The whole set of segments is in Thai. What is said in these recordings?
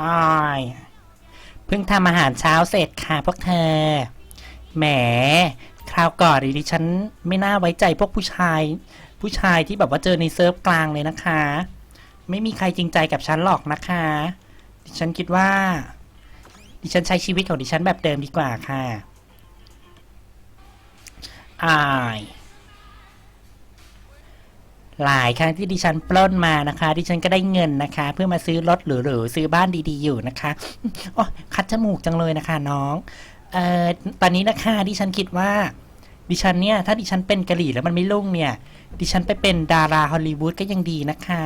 อ้ายเพิ่งทำอาหารเช้าเสร็จค่ะพวกเธอ แหม คราวก่อนดิฉันไม่น่าไว้ใจพวกผู้ชาย ผู้ชายที่แบบว่าเจอในเซิร์ฟกลางเลยนะคะ ไม่มีใครจริงใจกับฉันหรอกนะคะ ดิฉันคิดว่า ดิฉันใช้ชีวิตของดิฉันแบบเดิมดีกว่าค่ะอาย หลายครั้งที่ดิฉันปล้นมานะคะ ดิฉันก็ได้เงินนะคะ เพื่อมาซื้อรถหรือๆซื้อบ้านดีๆอยู่นะคะโอ้คัดจมูกจังเลยนะคะ น้องเอ่อตอนนี้นะคะดิฉันคิดว่า ดิฉันเนี่ย ถ้าดิฉันเป็นกะหรี่แล้วมันไม่รุ่งเนี่ย ดิฉันไปเป็นดาราฮอลลีวูดก็ยังดีนะคะ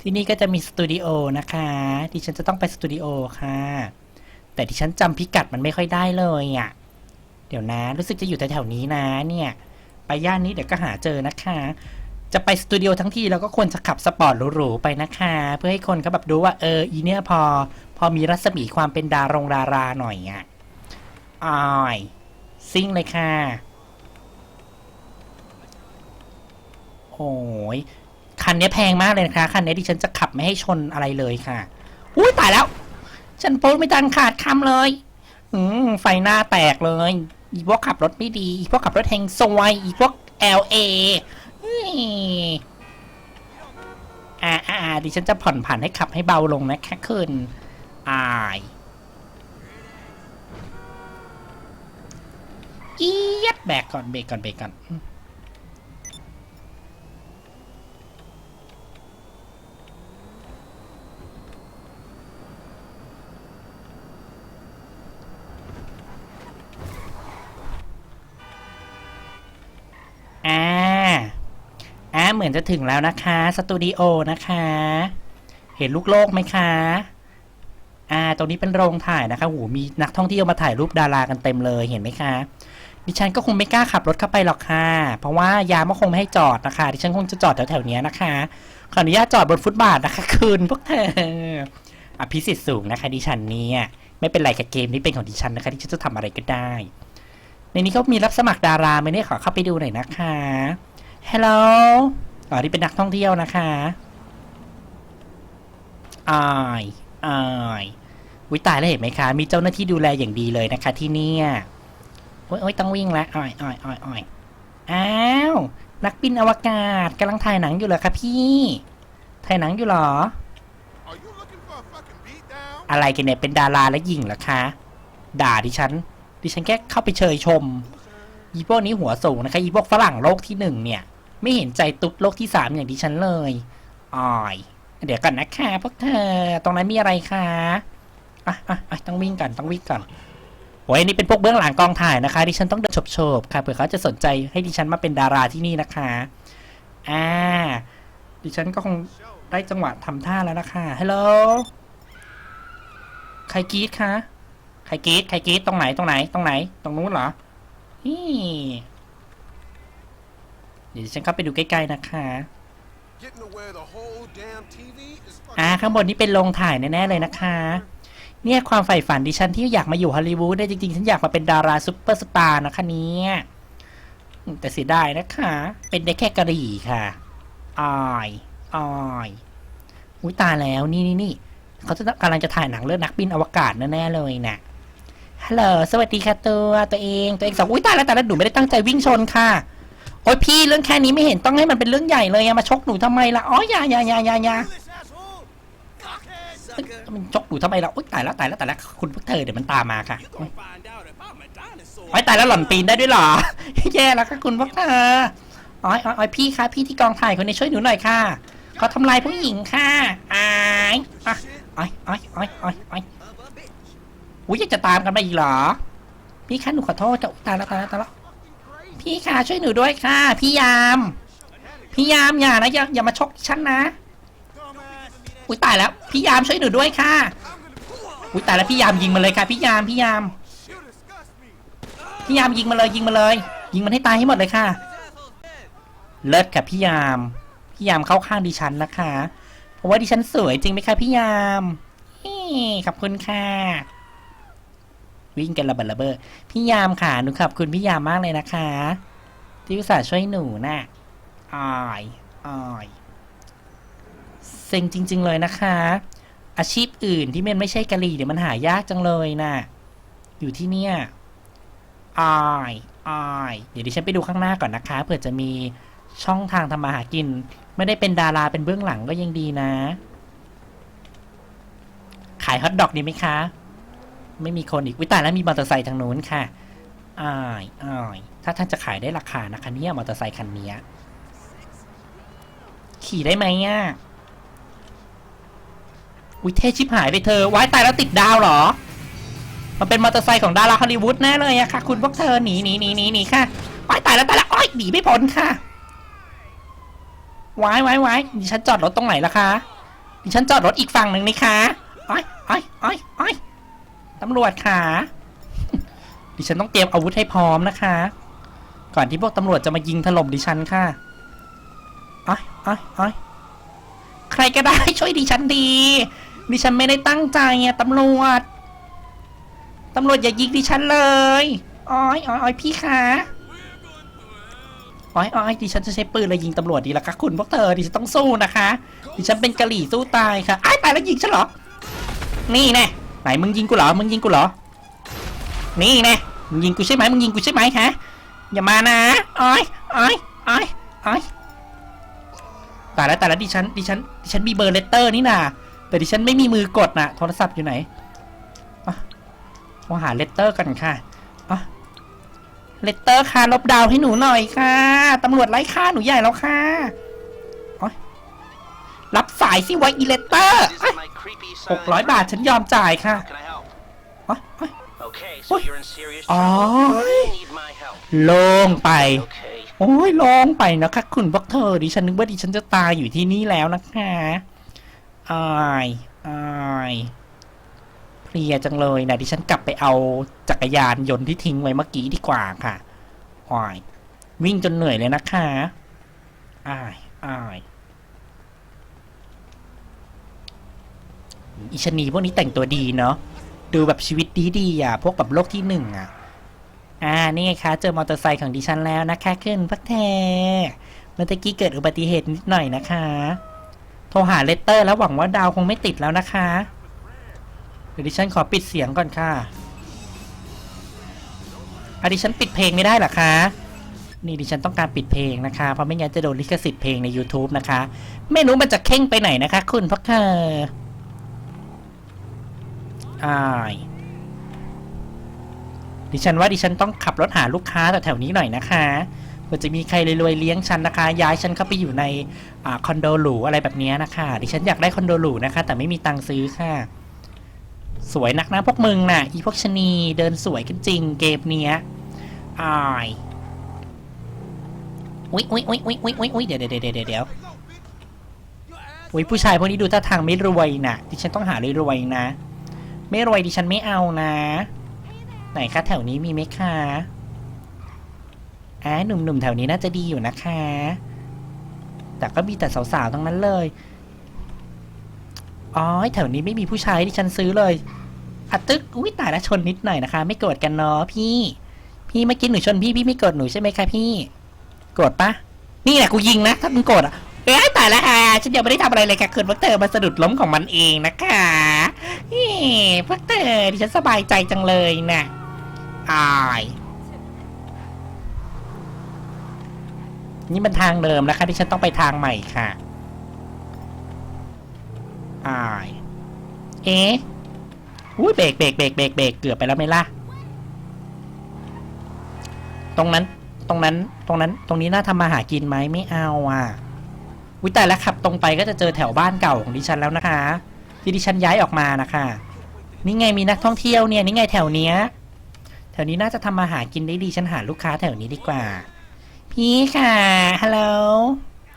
ที่นี่ก็จะมีสตูดิโอนะคะ ดิฉันจะต้องไปสตูดิโอค่ะ แต่ดิฉันจำพิกัดมันไม่ค่อยได้เลยอะเดี๋ยวนะ รู้สึกจะอยู่แถวๆนี้นะ เนี่ย ไปย่านนี้เดี๋ยวก็หาเจอนะคะ จะไปสตูดิโอทั้งทีเราก็ควรจะขับสปอร์ตหรูๆไปนะคะ เพื่อให้คนเขาแบบดูว่าเอออีเนี่ยพอ พอมีรัศมีความเป็นดารงดาราหน่อยอะอายซิ่งเลยค่ะ โอ้ยคันนี้แพงมากเลยนะคะคันนี้ดิฉันจะขับไม่ให้ชนอะไรเลยค่ะ อุ้ยตายแล้ว ฉันพูดไม่ทันขาดคำเลย อืมไฟหน้าแตกเลย อีพวกขับรถไม่ดี อีพวกขับรถแหงซวย อีพวก LA เฮ้ย อ่าอ่าดิฉันจะผ่อนผันให้ขับให้เบาลงนะคะคืนอายเอียดแบกก่อนเบรกก่อนเบรกก่อน อ่า อ่า เหมือนจะถึงแล้วนะคะสตูดิโอนะคะ เห็นลูกโลกไหมคะ อ่า ตรงนี้เป็นโรงถ่ายนะคะหูมีนักท่องเที่ยวมาถ่ายรูปดารากันเต็มเลยเห็นไหมคะ ดิฉันก็คงไม่กล้าขับรถเข้าไปหรอกค่ะ เพราะว่ายามก็คงไม่ให้จอดนะคะ ดิฉันคงจะจอดแถวๆเนี้นะคะ ขออนุญาตจอดบนฟุตบาทนะคะคืนพวกเธออภิสิทธิ์สูงนะคะ ดิฉันเนี่ยไม่เป็นไรกับเกมนี้เป็นของดิฉันนะคะดิฉันจะทำอะไรก็ได้ ในนี้ก็มีรับสมัครดาราไหมเนี่ยขอเข้าไปดูหน่อยนะคะฮัลโหล อ๋อนี่เป็นนักท่องเที่ยวนะคะอายอายวิตายแล้วเห็นไหมคะ มีเจ้าหน้าที่ดูแลอย่างดีเลยนะคะ ที่เนี่ยโอ้ยโอ้ยต้องวิ่งแล้วอ้อยอ้อยอ้อยอ้อยอ้าว นักบินอวกาศกำลังถ่ายหนังอยู่เหรอคะพี่ ถ่ายหนังอยู่เหรอ Are you looking for a fucking beat down? อะไรกันเนี่ย เป็นดาราและหญิงเหรอคะ ด่าดิฉัน ดิฉันแค่เข้าไปเชยชม อีพวกนี้หัวสูงนะคะ อีพวกฝรั่งโลกที่หนึ่งเนี่ย ไม่เห็นใจตุ๊ดโลกที่สามอย่างดิฉันเลยออย เดี๋ยวก่อนนะคะพวกเธอ ตรงนั้นมีอะไรคะอะอะอะต้องวิ่งก่อนต้องวิ่งก่อนโอ้ยนี่เป็นพวกเบื้องหลังกองถ่ายนะคะ ดิฉันต้องเดินโฉบๆค่ะเผื่อเขาจะสนใจให้ดิฉันมาเป็นดาราที่นี่นะคะอ่าดิฉันก็คงได้จังหวะทำท่าแล้วนะคะฮัลโหลใครกรีดคะใครกรีดใครกรีดตรงไหนตรงไหนตรงไหน ตรงนู้นเหรอนี่ เดี๋ยวฉันเข้าไปดูใกล้ๆนะคะ Getting to where the whole damn TV is อ่า fucking. ข้างบนนี้เป็นโรงถ่ายแน่ๆเลยนะคะ เนี่ยความใฝ่ฝันดิฉันที่อยากมาอยู่ฮอลลีวูดเนี่ยจริงๆ ฉันอยากมาเป็นดาราซุปเปอร์สตาร์นะคะเนี่ยอืมแต่เสียดายนะคะ เป็นได้แค่กะหรี่ค่ะอายอายอุ้ยตายแล้วนี่นี่นี่เขาจะกำลังจะถ่ายหนังเรื่องนักบินอวกาศแน่ๆเลยนะฮัลโหลสวัสดีค่ะตัวตัวเองตัวเองสองอุ้ยตายแล้วตายแล้วหนูไม่ได้ตั้งใจวิ่งชนค่ะ โอ้ยพี่เรื่องแค่นี้ไม่เห็นต้องให้มันเป็นเรื่องใหญ่เลยอะมาชกหนูทำไมล่ะอ๋ออย่าอย่าอย่าอย่าอย่า มันจกอยู่ทำไมล่ะอุ๊ยตายแล้วตายแล้วตายแล้วคุณพวกเธอเดี๋ยวมันตามมาค่ะ You gonna find out if I'm a dinosaur. โอ้ตายแล้วหล่อนปีนได้ด้วยเหรอ แย่แล้วค่ะคุณพวกเธออ๋อยอ๋อยพี่คะพี่ที่กองถ่ายคนนี้ช่วยหนูหน่อยค่ะเขาทำลายผู้หญิงค่ะอายอะอ๋อยอ๋อยอ๋อยอ๋อยอ๋อยอุ้ยยังจะตามกันไปอีกเหรอ พี่คะหนูขอโทษจะตายแล้วตายแล้วตายแล้ว พี่คะช่วยหนูด้วยค่ะ พี่ยาม พี่ยามอย่านะอย่าอย่ามาชกฉันนะ อุ้ยตายแล้ว พี่ยามช่วยหนูด้วยค่ะ อุ้ยตายแล้วพี่ยามยิงมันเลยค่ะ พี่ยามพี่ยาม พี่ยามยิงมาเลยยิงมาเลย ยิงมันให้ตายให้หมดเลยค่ะ เลิศค่ะพี่ยาม พี่ยามเข้าข้างดิฉันนะคะ เพราะว่าดิฉันสวยจริงไหมคะพี่ยามขอบคุณค่ะ วิ่งกันระเบิดระเบ้อพี่ยามค่ะหนูขอบคุณพี่ยามมากเลยนะคะ ที่อุตส่าห์ช่วยหนูน่ะอายอายเซ็งจริง ๆ เลยนะคะ อาชีพอื่นที่มันไม่ใช่กะหรี่เนี่ยวมันหายากจังเลยน่ะอยู่ที่เนี่ยอายอายเดี๋ยวดิฉันไปดูข้างหน้าก่อนนะคะเผื่อจะมีช่องทางทำมาหากิน ไม่ได้เป็นดาราเป็นเบื้องหลังก็ยังดีนะ ขายฮอทดอกดีไหมคะ ไม่มีคนอีกวิตายแล้วมีมอเตอร์ไซค์ทางนู้นค่ะอายอายถ้าท่านจะขายได้ราคานะคะเนี่ยมอเตอร์ไซค์คันนี้ขี่ได้ไหมอะอุ้ยเท่ชิบหายไปเธอว้ายตายแล้วติดดาวเหรอ มันเป็นมอเตอร์ไซค์ของดาราฮอลลีวูดแน่เลยอะค่ะ คุณพวกเธอหนีหนีหนีหนีหนีค่ะว้ายตายแล้วตายแล้วอ้อยหนีไม่พ้นค่ะว้ายว้ายว้ายดิฉันจอดรถตรงไหนล่ะคะดิฉันจอดรถอีกฝั่งหนึ่งนี่คะอ้อยำรวจค่ะดิฉันต้องเตรียมอาวุธให้พร้อมนะคะ ก่อนที่พวกตำรวจจะมายิงถล่มดิฉันค่ะอ้อยอ้อยอ้อยใครก็ได้ช่วยดิฉันดี ดิฉันไม่ได้ตั้งใจอะตำรวจ ตำรวจอย่ายิงดิฉันเลยอ้อยอ้อยอ้อยพี่คะอ้อยอ้อยดิฉันจะใช้ปืนอะไรยิงตำรวจดีละคะคุณพวกเธอดิฉันต้องสู้นะคะ ดิฉันเป็นกะหรี่สู้ตายค่ะไอ้ตายแล้วยิงฉันเหรอ นี่แน่ ไหนมึงยิงกูเหรอ มึงยิงกูเหรอ นี่น่มึงยิงกูใช่ไหมมึงยิงกูใช่ไหมฮะ อย่ามานะอ้อยอ้อยอ้อยอ้อยตายแล้วตายแล้วดิฉันดิฉันดิฉันมีเบอร์เลตเตอร์นี่นาแต่ดิฉันไม่มีมือกดนะโทรศัพท์อยู่ไหนมาหาเลตเตอร์กันค่ะอะเลตเตอร์ค่ะลบดาวให้หนูหน่อยค่ะตำรวจไล่ฆ่าหนูใหญ่แล้วค่ะ รับสายสิไวอีเลตเตอร์ This is my creepy หกร้อยบาทฉันยอมจ่ายค่ะ Can I help? อ๊ะอ๊ะ Okay, so Oi. you're in serious Oi. trouble. You need my help. โล่งไป Okay. โอ้ยลองไปนะคะคุณพวกเธอดิฉันนึกว่าดิฉันจะตายอยู่ที่นี่แล้วนะคะอายอายเพลียจังเลยนะดิฉันกลับไปเอาจักรยานยนต์ที่ทิ้งไว้เมื่อกี้ดีกว่าค่ะอายวิ่งจนเหนื่อยเลยนะคะอายอาย อิชนีพวกนี้แต่งตัวดีเนาะดูแบบชีวิตดีๆอะ พวกแบบโลกที่หนึ่งอะ อ่า นี่ไงคะ เจอมอเตอร์ไซค์ของดิฉันแล้วนะคะขึ้นพักแทเมื่อตะกี้เกิดอุบัติเหตุนิดหน่อยนะคะ โทรหาเลตเตอร์แล้วหวังว่าดาวคงไม่ติดแล้วนะคะ เดี๋ยวดิฉันขอปิดเสียงก่อนค่ะอะดิฉันปิดเพลงไม่ได้หรอคะ นี่ดิฉันต้องการปิดเพลงนะคะ เพราะไม่งั้นจะโดนลิขสิทธิ์เพลงใน YouTube นะคะ ไม่รู้มันจะเข่งไปไหนนะคะ คุณพักเธอ อายดิฉันว่าดิฉันต้องขับรถหาลูกค้าแถวๆนี้หน่อยนะคะเผื่อจะมีใครรวยๆเลี้ยงฉันนะคะ ย้ายฉันเข้าไปอยู่ในอคอนโดหรูอะไรแบบนี้นะคะ ดิฉันอยากได้คอนโดหรูนะคะ แต่ไม่มีตังค์ซื้อค่ะ สวยนักนะพวกมึงน่ะ อีพวกชนีเดินสวยกันจริงเกมเนี้ยอายอุ๊ยอุ๊ยอุ๊ยอุ๊ยอุ๊ยอุ๊ยอุ๊ยเดี๋ยวเดี๋ยวเดี๋ยวเดี๋ยวเดี๋ยวอุ๊ยผู้ชายพวกนี้ดูท่าทางไม่รวยน่ะ ดิฉันต้องหารวยๆนะ ไม่รวยดิฉันไม่เอานะ ไหนคะแถวนี้มีไหมคะอ่าหนุ่มๆแถวนี้น่าจะดีอยู่นะคะ แต่ก็มีแต่สาวๆทั้งนั้นเลยอ๋อแถวนี้ไม่มีผู้ชายที่ฉันซื้อเลยอะตึกอุ้ยตายแล้วชนนิดหน่อยนะคะ ไม่โกรธกันเนาะพี่ พี่เมื่อกี้หนูชนพี่พี่ไม่โกรธหนูใช่ไหมคะพี่ โกรธปะนี่แหละกูยิงนะถ้ามึงโกรธอะเอ้ยตายแล้วอะฉันยังไม่ได้ทำอะไรเลยค่ะคืนพวกเธอมาสะดุดล้มของมันเองนะคะ เฮ้พวกเธอดิฉันสบายใจจังเลยน่ะอาย นี่มันทางเดิมแล้วค่ะที่ฉันต้องไปทางใหม่ค่ะ อาย เอ๊ะอุ้ยเบรกเบรกเบรกเบรกเบรกเกือบไปแล้วไหมล่ะ ตรงนั้น ตรงนั้น ตรงนั้น ตรงนี้น่าทำมาหากินไหมไม่เอาอะวิแต่แล้วขับตรงไปก็จะเจอแถวบ้านเก่าของดิฉันแล้วนะคะ ที่ดิฉันย้ายออกมานะคะนี่ไงมีนักท่องเที่ยวเนี่ยนี่ไงแถวเนี้ยแถวนี้น่าจะทำมาหากินได้ดีฉันหาลูกค้าแถวนี้ดีกว่า พี่ค่ะฮัลโหล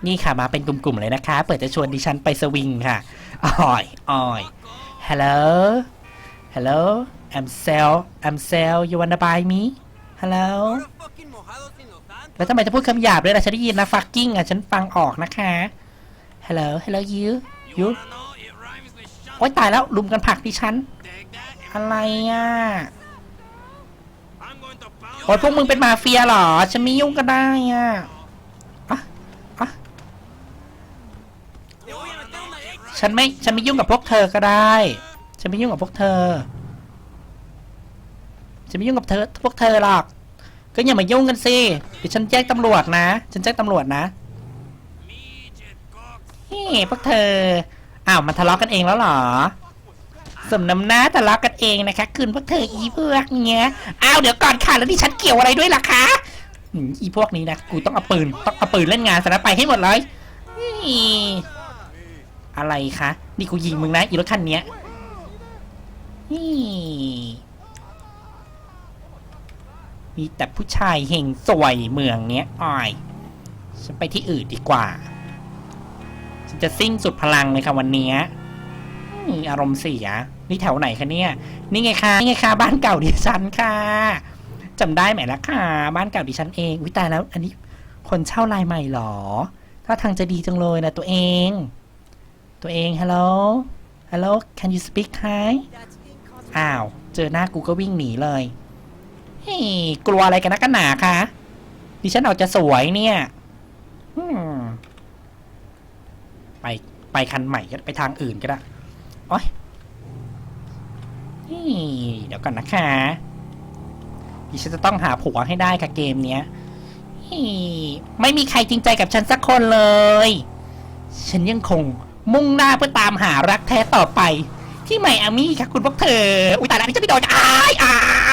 นี่ค่ะมาเป็นกลุ่มๆเลยนะคะ เปิดจะชวนดิฉันไปสวิงค่ะอ้อยอ้อย Hello Hello I'm sell I'm sell you wanna buy me Hello fucking mojado sin los tantos. แล้วทำไมจะพูดคำหยาบด้วยล่ะฉันได้ยินนะ fucking อะฉันฟังออกนะคะ Hello Hello you you โอ๊ยตายแล้วลุมกันผักดิฉัน อะไรอะโอ๊ยพวกมึงเป็นมาเฟียเหรอ ฉันไม่ยุ่งก็ได้อะอะอะฉันไม่ ฉันไม่ยุ่งกับพวกเธอก็ได้ ฉันไม่ยุ่งกับพวกเธอ ฉันไม่ยุ่งกับเธอ พวกเธอหรอก ก็อย่ามายุ่งกันสิ เดี๋ยวฉันแจ้งตำรวจนะ ฉันแจ้งตำรวจนะนี่พวกเธอ อ้าวมาทะเลาะกันเองแล้วเหรอสมน้ำหน้าทะเลาะกันเองนะคะ คืนพวกเธออีพวกเนี้ยอ้าวเดี๋ยวก่อนค่ะแล้วที่ฉันเกี่ยวอะไรด้วยล่ะคะอีพวกนี้นะกูต้องเอาปืนต้องเอาปืนเล่นงานซะนะไปให้หมดเลยอะไรคะนี่กูยิงมึงนะอีรถคันเนี้ยนี่มีแต่ผู้ชายเฮงสวยเมืองเนี้ยอ้อยฉันไปที่อื่นดีกว่า จะซิ่งสุดพลังเลยค่ะวันนี้อารมณ์เสีย นี่แถวไหนคะเนี่ย นี่ไงคะนี่ไงคะบ้านเก่าดิฉันค่ะจำได้ไหมล่ะค่ะ บ้านเก่าดิฉันเองวิตายแล้ว อันนี้คนเช่ารายใหม่หรอ ถ้าทางจะดีจังเลยนะตัวเอง ตัวเองฮัลโหลฮัลโหล can you speak Thai อ้าว เจอหน้ากูก็วิ่งหนีเลยเฮ้ยกลัวอะไรกันนักกันหนาคะดิฉันเอาจะสวยเนี่ยอืม ไปไปคันใหม่ก็ไปทางอื่นก็ได้โอ้ยนี่เดี๋ยวก่อนนะคะดิฉันจะต้องหาผัวให้ได้ค่ะเกมเนี้ยไม่มีใครจริงใจกับฉันสักคนเลย ฉันยังคงมุ่งหน้าเพื่อตามหารักแท้ต่อไป ที่ไมอามี่ค่ะคุณพวกเธอ อุ้ยตายแล้วนี่จะไม่โดนอายอาย